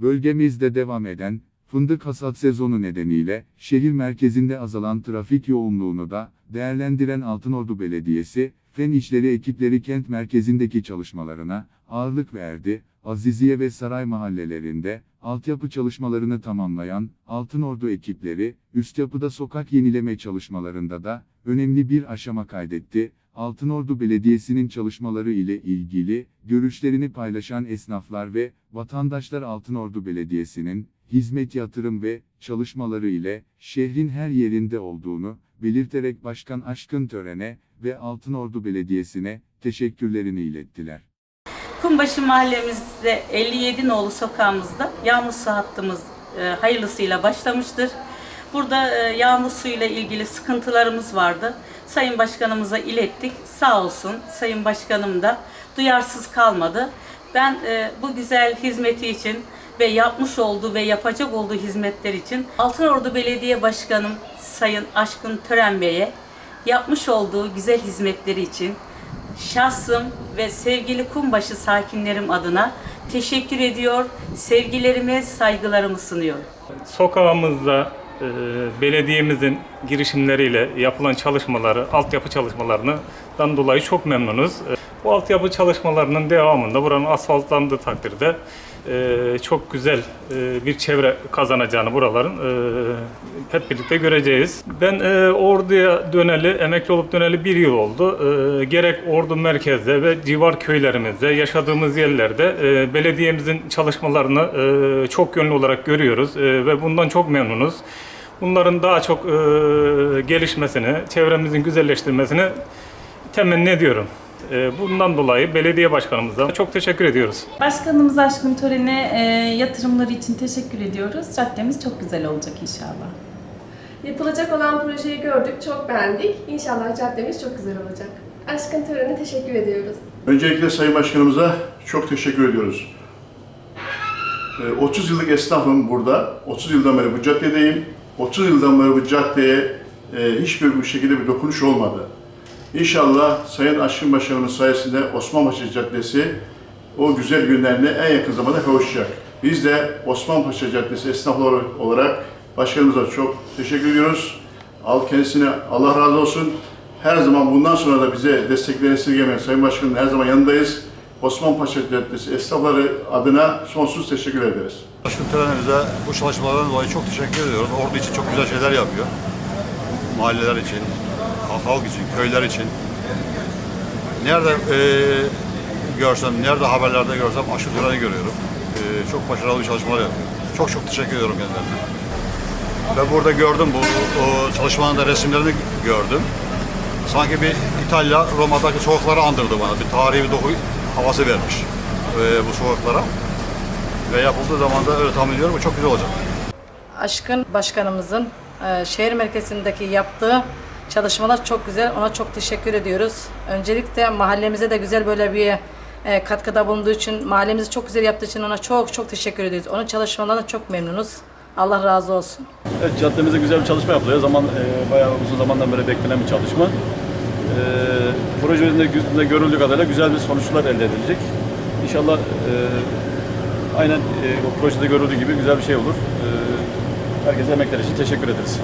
Bölgemizde devam eden, fındık hasat sezonu nedeniyle, şehir merkezinde azalan trafik yoğunluğunu da, değerlendiren Altınordu Belediyesi, fen işleri ekipleri kent merkezindeki çalışmalarına, ağırlık verdi, Aziziye ve Saray mahallelerinde, altyapı çalışmalarını tamamlayan, Altınordu ekipleri, üst yapıda sokak yenileme çalışmalarında da, önemli bir aşama kaydetti, Altınordu Belediyesi'nin çalışmaları ile ilgili, görüşlerini paylaşan esnaflar ve vatandaşlar Altınordu Belediyesi'nin, hizmet yatırım ve çalışmaları ile şehrin her yerinde olduğunu belirterek Başkan Aşkın Tören'e ve Altınordu Belediyesi'ne teşekkürlerini ilettiler. Kumbaşı mahallemizde 57 nolu sokağımızda yağmur su hattımız e, hayırlısıyla başlamıştır. Burada e, yağmur suyuyla ilgili sıkıntılarımız vardı. Sayın Başkanımıza ilettik. Sağ olsun Sayın Başkanım da duyarsız kalmadı. Ben e, bu güzel hizmeti için ve yapmış olduğu ve yapacak olduğu hizmetler için Altınordu Belediye Başkanım Sayın Aşkın Tören Bey'e yapmış olduğu güzel hizmetleri için şahsım ve sevgili Kumbaşı sakinlerim adına teşekkür ediyor, sevgilerimi, saygılarımı sunuyorum. Sokağımızda belediyemizin girişimleriyle yapılan çalışmaları, altyapı çalışmalarından dolayı çok memnunuz. E, bu altyapı çalışmalarının devamında buranın asfaltlandığı takdirde e, çok güzel e, bir çevre kazanacağını buraların e, hep birlikte göreceğiz. Ben Ordu'ya döneli, emekli olup döneli bir yıl oldu. Gerek Ordu merkezde ve civar köylerimizde, yaşadığımız yerlerde belediyemizin çalışmalarını çok yönlü olarak görüyoruz ve bundan çok memnunuz. Bunların daha çok gelişmesini, çevremizin güzelleştirmesini temenni ediyorum. E, bundan dolayı belediye başkanımıza çok teşekkür ediyoruz. Başkanımız Aşkın Tören'e e, yatırımları için teşekkür ediyoruz. Caddemiz çok güzel olacak inşallah. Yapılacak olan projeyi gördük, çok beğendik. İnşallah caddemiz çok güzel olacak. Aşkın törene teşekkür ediyoruz. Öncelikle Sayın Başkanımıza çok teşekkür ediyoruz. Ee, 30 yıllık esnafım burada. 30 yıldan beri bu caddedeyim. 30 yıldan beri bu caddeye e, hiçbir bu şekilde bir dokunuş olmadı. İnşallah Sayın Aşkın Başkanımız sayesinde Osmanpaşa Caddesi o güzel günlerine en yakın zamanda kavuşacak. Biz de Osmanpaşa Caddesi esnafları olarak başkanımıza çok teşekkür ediyoruz. Al kendisine Allah razı olsun. Her zaman bundan sonra da bize desteklerini esirgemeyen Sayın Başkan'ın her zaman yanındayız. Osmanpaşa Caddesi esnafları adına sonsuz teşekkür ederiz. Aşkın Tören'imize bu çalışmalardan dolayı çok teşekkür ediyoruz. Ordu için çok güzel şeyler yapıyor. Mahalleler için, halk için, köyler için. Nerede e, görsem, nerede haberlerde görsem Aşkın Tören'i görüyorum. E, çok başarılı bir çalışmalar yapıyor. Çok çok teşekkür ediyorum kendilerine. Ben burada gördüm bu o çalışmanın da resimlerini gördüm. Sanki bir İtalya Roma'daki sokakları andırdı bana. Bir tarihi bir doku havası vermiş e, bu sokaklara. Ve yapıldığı zaman da öyle tahmin ediyorum çok güzel olacak. Aşkın Başkanımızın e, şehir merkezindeki yaptığı çalışmalar çok güzel. Ona çok teşekkür ediyoruz. Öncelikle mahallemize de güzel böyle bir e, katkıda bulunduğu için, mahallemizi çok güzel yaptığı için ona çok çok teşekkür ediyoruz. Onun çalışmalarına çok memnunuz. Allah razı olsun. Evet, caddemizde güzel bir çalışma yapılıyor. Zaman e, bayağı uzun zamandan beri beklenen bir çalışma. E, projemizde gü- de görüldüğü kadarıyla güzel bir sonuçlar elde edilecek. İnşallah e, aynen e, o projede görüldüğü gibi güzel bir şey olur. E, herkese emekler için teşekkür ederiz.